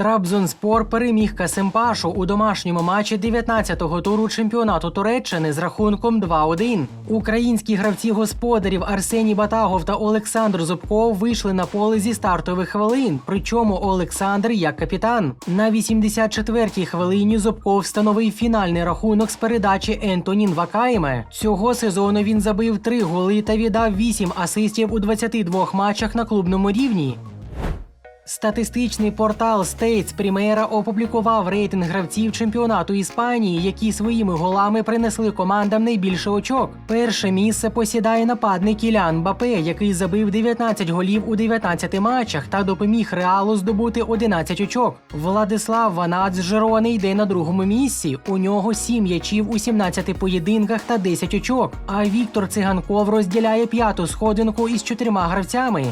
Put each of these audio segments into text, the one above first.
Трабзонспор переміг Касимпашу у домашньому матчі 19-го туру чемпіонату Туреччини з рахунком 2-1. Українські гравці господарів Арсеній Батагов та Олександр Зубков вийшли на поле зі стартових хвилин. Причому Олександр як капітан. На 84-й хвилині Зубков встановив фінальний рахунок з передачі Ентонін Вакаєме. Цього сезону він забив три голи та віддав 8 асистів у 22 матчах на клубному рівні. Статистичний портал States Primera опублікував рейтинг гравців чемпіонату Іспанії, які своїми голами принесли командам найбільше очок. Перше місце посідає нападник Ілян Бапе, який забив 19 голів у 19 матчах та допоміг Реалу здобути 11 очок. Владислав Ванац Жерони йде на другому місці. У нього 7 м'ячів у 17 поєдинках та 10 очок. А Віктор Циганков розділяє п'яту сходинку із чотирма гравцями.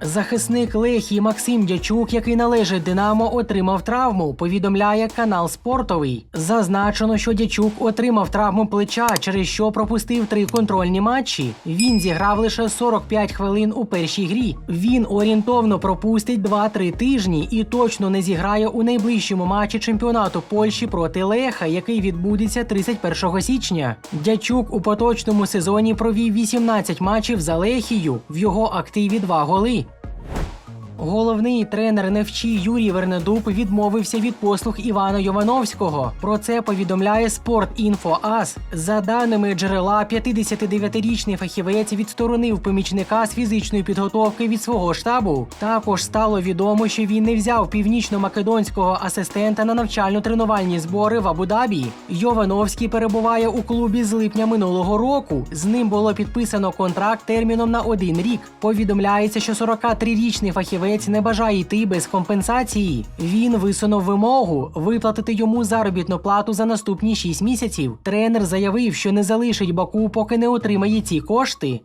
Захисник Лехії Максим Дячук, який належить Динамо, отримав травму. Повідомляє канал Спортовий. Зазначено, що Дячук отримав травму плеча, через що пропустив три контрольні матчі. Він зіграв лише 45 хвилин у першій грі. Він орієнтовно пропустить 2-3 тижні і точно не зіграє у найближчому матчі чемпіонату Польщі проти Леха, який відбудеться 31 січня. Дячук у поточному сезоні провів 18 матчів за Лехію. В його активі 2 голи. Головний тренер Невчі Юрій Вернедуб відмовився від послуг Івана Йовановського. Про це повідомляє Спортінфо Ас. За даними джерела, 59-річний фахівець відсторонив помічника з фізичної підготовки від свого штабу. Також стало відомо, що він не взяв північно-македонського асистента на навчально-тренувальні збори в Абу-Дабі. Йовановський перебуває у клубі з липня минулого року. З ним було підписано контракт терміном на один рік. Повідомляється, що 43-річний фахівець не бажає йти без компенсації. Він висунув вимогу виплатити йому заробітну плату за наступні 6 місяців. Тренер заявив, що не залишить Баку, поки не отримає ці кошти.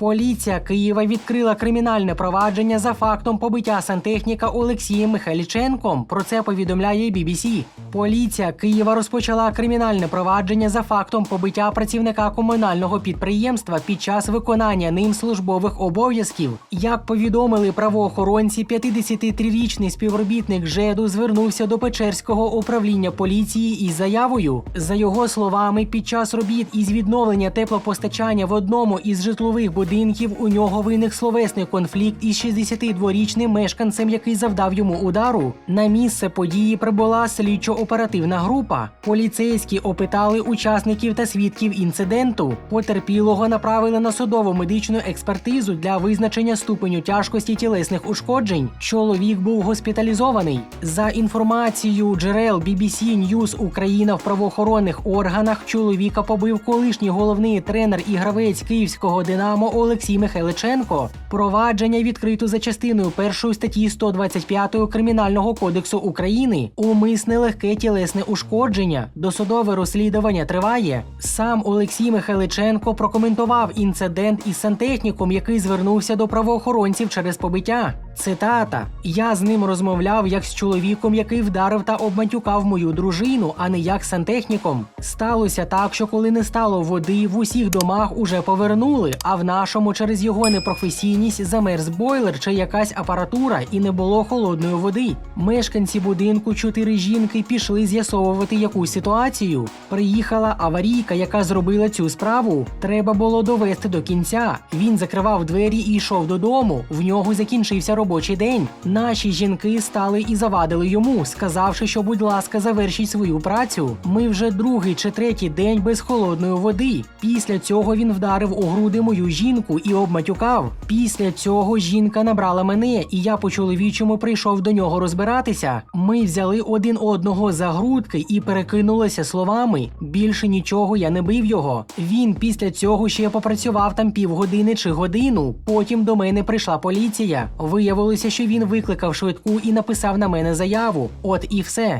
Поліція Києва відкрила кримінальне провадження за фактом побиття сантехніка Олексієм Михайліченком. Про це повідомляє BBC. Поліція Києва розпочала кримінальне провадження за фактом побиття працівника комунального підприємства під час виконання ним службових обов'язків. Як повідомили правоохоронці, 53-річний співробітник ЖЕДу звернувся до Печерського управління поліції із заявою. За його словами, під час робіт із відновлення теплопостачання в одному із житлових будинків у нього виник словесний конфлікт із 62-річним мешканцем, який завдав йому удару. На місце події прибула слідчо-оперативна група. Поліцейські опитали учасників та свідків інциденту. Потерпілого направили на судово медичну експертизу для визначення ступеню тяжкості тілесних ушкоджень. Чоловік був госпіталізований. За інформацією джерел BBC News Україна в правоохоронних органах чоловіка побив колишній головний тренер і гравець київського Динамо Олексій Михайличенко. Провадження відкрито за частиною першої статті 125 Кримінального кодексу України. Умисне легке тілесне ушкодження. Досудове розслідування триває. Сам Олексій Михайличенко прокоментував інцидент із сантехніком, який звернувся до правоохоронців через побиття. Цитата: Я з ним розмовляв як з чоловіком, який вдарив та обматюкав мою дружину, а не як сантехніком. Сталося так, що коли не стало води, в усіх домах уже повернули, а в нашому через його непрофесійність замерз бойлер чи якась апаратура і не було холодної води. Мешканці будинку чотири жінки пішли з'ясовувати якусь ситуацію. Приїхала аварійка, яка зробила цю справу. Треба було довести до кінця. Він закривав двері і йшов додому. В нього закінчився робочий день. Наші жінки стали і завадили йому, сказавши, що, будь ласка, завершіть свою працю. Ми вже другий чи третій день без холодної води. Після цього він вдарив у груди мою жінку і обматюкав. Після цього жінка набрала мене, і я по чоловічому прийшов до нього розбиратися. Ми взяли один одного за грудки і перекинулися словами. Більше нічого я не бив його. Він після цього ще попрацював там півгодини чи годину. Потім до мене прийшла поліція. Виявилося, що він викликав швидку і написав на мене заяву. От і все.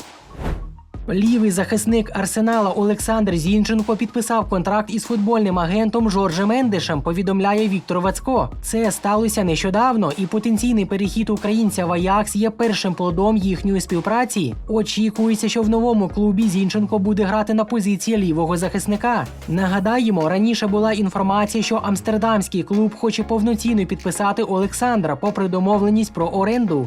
Лівий захисник Арсенала Олександр Зінченко підписав контракт із футбольним агентом Жоржем Мендешем, повідомляє Віктор Вацько. Це сталося нещодавно, і потенційний перехід українця в Аякс є першим плодом їхньої співпраці. Очікується, що в новому клубі Зінченко буде грати на позиції лівого захисника. Нагадаємо, раніше була інформація, що амстердамський клуб хоче повноцінно підписати Олександра, попри домовленість про оренду.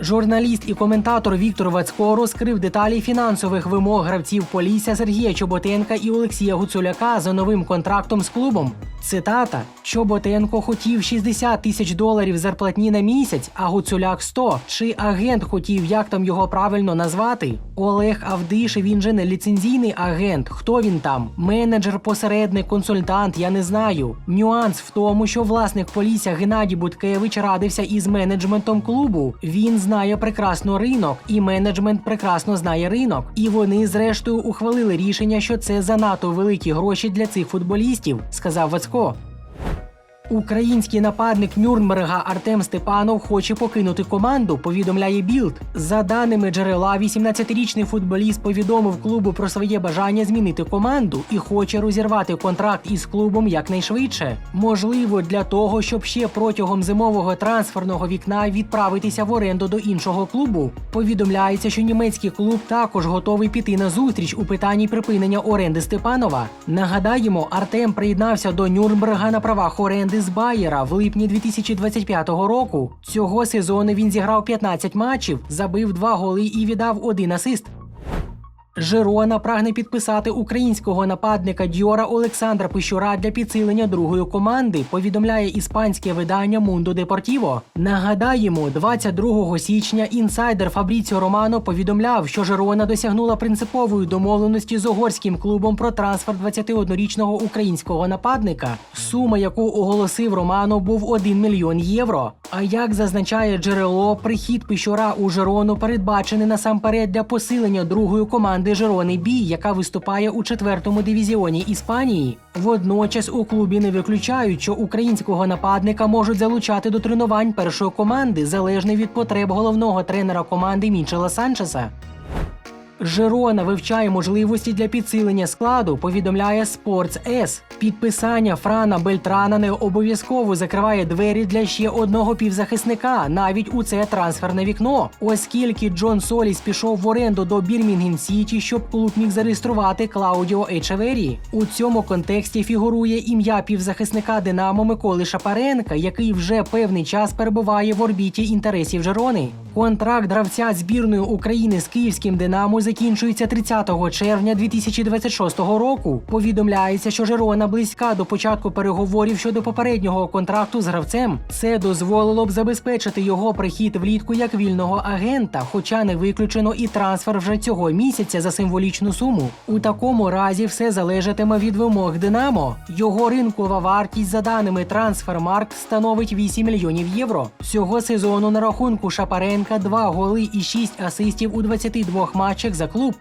Журналіст і коментатор Віктор Вацько розкрив деталі фінансових вимог гравців Полісся Сергія Чоботенка і Олексія Гуцуляка за новим контрактом з клубом. Цитата: Чоботенко хотів 60 тисяч доларів зарплатні на місяць, а Гуцуляк 100. Чи агент хотів, як там його правильно назвати? Олег Авдиш, він же не ліцензійний агент. Хто він там? Менеджер, посередник, консультант, я не знаю. Нюанс в тому, що власник Полісся Геннадій Буткевич радився із менеджментом клубу. Він знає прекрасно ринок, і менеджмент прекрасно знає ринок. І вони, зрештою, ухвалили рішення, що це занадто великі гроші для цих футболістів, сказав Вацько. Український нападник Нюрнберга Артем Степанов хоче покинути команду, повідомляє Білд. За даними джерела, 18-річний футболіст повідомив клубу про своє бажання змінити команду і хоче розірвати контракт із клубом якнайшвидше. Можливо, для того, щоб ще протягом зимового трансферного вікна відправитися в оренду до іншого клубу. Повідомляється, що німецький клуб також готовий піти на зустріч у питанні припинення оренди Степанова. Нагадаємо, Артем приєднався до Нюрнберга на правах оренди з Байера в липні 2025 року. Цього сезону він зіграв 15 матчів, забив 2 голи і віддав один асист. Жирона прагне підписати українського нападника Дьора Олександра Пищура для підсилення другої команди. Повідомляє іспанське видання Мундо Депортіво. Нагадаємо, 22 січня інсайдер Фабріціо Романо повідомляв, що Жирона досягнула принципової домовленості з угорським клубом про трансфер 21-річного українського нападника. Сума, яку оголосив Романо, був 1 мільйон євро. А як зазначає джерело, прихід Пищура у Жирону передбачений насамперед для посилення другої команди Жирони Бі, яка виступає у четвертому дивізіоні Іспанії. Водночас у клубі не виключають, що українського нападника можуть залучати до тренувань першої команди, залежно від потреб головного тренера команди Мічела Санчеса. Жирона вивчає можливості для підсилення складу, повідомляє Sports S. Підписання Франа Бельтрана не обов'язково закриває двері для ще одного півзахисника, навіть у це трансферне вікно, оскільки Джон Соліс пішов в оренду до Бірмінгем Сіті, щоб клуб міг зареєструвати Клаудіо Ечевері. У цьому контексті фігурує ім'я півзахисника Динамо Миколи Шапаренка, який вже певний час перебуває в орбіті інтересів Жирони. Контракт гравця збірної України з київським Динамо закінчується 30 червня 2026 року. Повідомляється, що Жирона близька до початку переговорів щодо попереднього контракту з гравцем. Це дозволило б забезпечити його прихід влітку як вільного агента, хоча не виключено і трансфер вже цього місяця за символічну суму. У такому разі все залежатиме від вимог Динамо. Його ринкова вартість за даними Трансфермаркт становить 8 мільйонів євро. Цього сезону на рахунку Шапаренка 2 голи і 6 асистів у 22 матчах за клуб.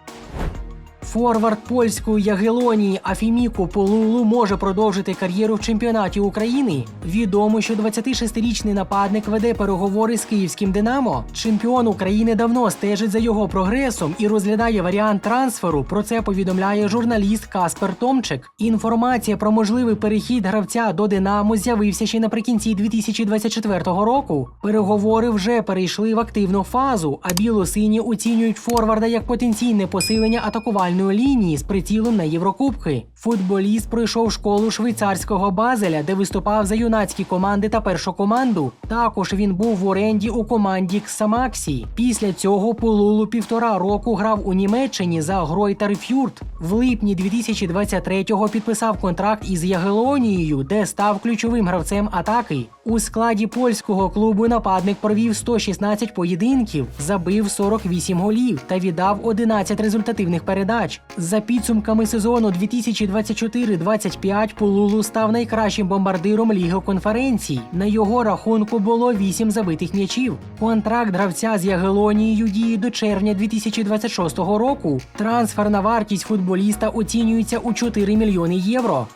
Форвард польської Ягелонії Афіміко Полулу може продовжити кар'єру в чемпіонаті України. Відомо, що 26-річний нападник веде переговори з київським Динамо. Чемпіон України давно стежить за його прогресом і розглядає варіант трансферу. Про це повідомляє журналіст Каспер Томчик. Інформація про можливий перехід гравця до Динамо з'явився ще наприкінці 2024 року. Переговори вже перейшли в активну фазу, а білосині оцінюють форварда як потенційне посилення атакувальної лінії з прицілом на Єврокубки. Футболіст пройшов школу швейцарського Базеля, де виступав за юнацькі команди та першу команду. Також він був в оренді у команді Ксамаксі. Після цього Полулу півтора року грав у Німеччині за Гройтер Фюрт. В липні 2023-го підписав контракт із Ягелонією, де став ключовим гравцем атаки. У складі польського клубу нападник провів 116 поєдинків, забив 48 голів та віддав 11 результативних передач. За підсумками сезону 2024-25 Полулу став найкращим бомбардиром Ліги конференцій. На його рахунку було 8 забитих м'ячів. Контракт гравця з Ягелонією діє до червня 2026 року. Трансферна вартість футболіста оцінюється у 4 мільйони євро.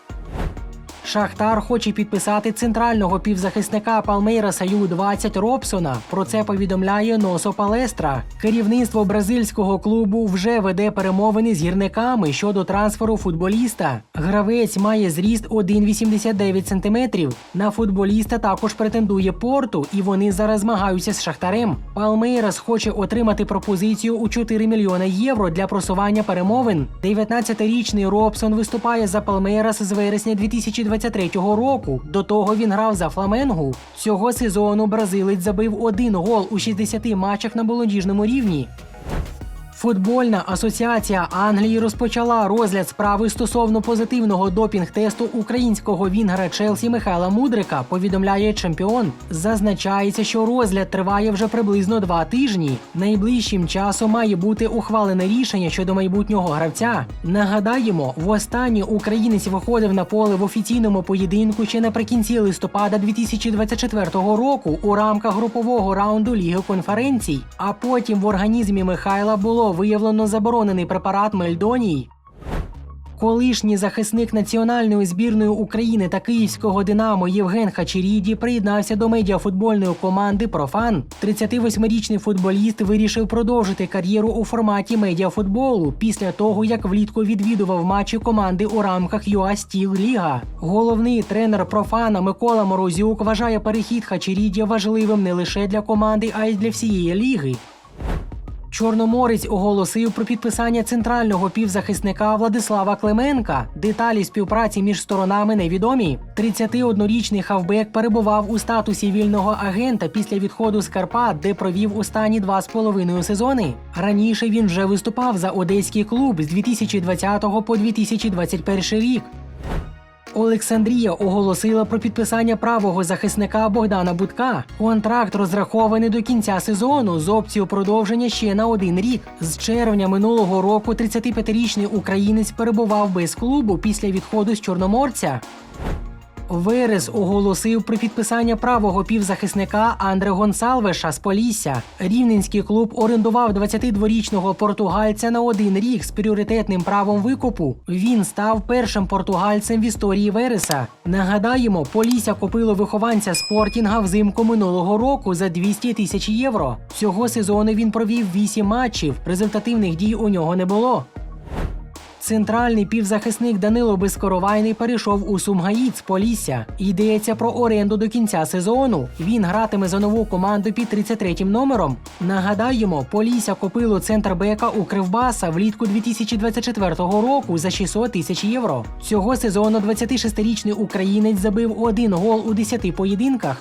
Шахтар хоче підписати центрального півзахисника Палмейраса Ю-20 Робсона. Про це повідомляє Носо Палестра. Керівництво бразильського клубу вже веде перемовини з гірниками щодо трансферу футболіста. Гравець має зріст 1,89 см. На футболіста також претендує порту, і вони зараз змагаються з Шахтарем. Палмейрас хоче отримати пропозицію у 4 мільйони євро для просування перемовин. 19-річний Робсон виступає за Палмейрас з вересня 2023 року. До того він грав за Фламенгу. Цього сезону бразилець забив один гол у 60 матчах на молодіжному рівні. Футбольна асоціація Англії розпочала розгляд справи стосовно позитивного допінг-тесту українського вінгера Челсі Михайла Мудрика. Повідомляє чемпіон. Зазначається, що розгляд триває вже приблизно два тижні. Найближчим часом має бути ухвалене рішення щодо майбутнього гравця. Нагадаємо, востаннє українець виходив на поле в офіційному поєдинку ще наприкінці листопада 2024 року у рамках групового раунду Ліги конференцій. А потім в організмі Михайла було виявлено заборонений препарат Мельдоній. Колишній захисник національної збірної України та київського Динамо Євген Хачеріді приєднався до медіафутбольної команди Профан. 38-річний футболіст вирішив продовжити кар'єру у форматі медіафутболу після того, як влітку відвідував матчі команди у рамках ЮА Стіл Ліга. Головний тренер профана Микола Морозюк вважає перехід Хачеріді важливим не лише для команди, а й для всієї ліги. Чорноморець оголосив про підписання центрального півзахисника Владислава Клименка. Деталі співпраці між сторонами невідомі. 31-річний хавбек перебував у статусі вільного агента після відходу з Карпат, де провів останні два з половиною сезони. Раніше він вже виступав за одеський клуб з 2020 по 2021 рік. Олександрія оголосила про підписання правого захисника Богдана Будка. Контракт розрахований до кінця сезону з опцією продовження ще на один рік. З червня минулого року 35-річний українець перебував без клубу після відходу з Чорноморця. Верес оголосив про підписання правого півзахисника Андре Гонсалвеша з Полісся. Рівненський клуб орендував 22-річного португальця на один рік з пріоритетним правом викупу. Він став першим португальцем в історії Вереса. Нагадаємо, Полісся купило вихованця спортінга взимку минулого року за 200 тисяч євро. Цього сезону він провів 8 матчів. Результативних дій у нього не було. Центральний півзахисник Данило Безкоровайний перейшов у Сумгаїд з Полісся. Йдеться про оренду до кінця сезону. Він гратиме за нову команду під 33-м номером. Нагадаємо, Полісся купило центр бека у Кривбаса влітку 2024 року за 600 тисяч євро. Цього сезону 26-річний українець забив один гол у 10 поєдинках.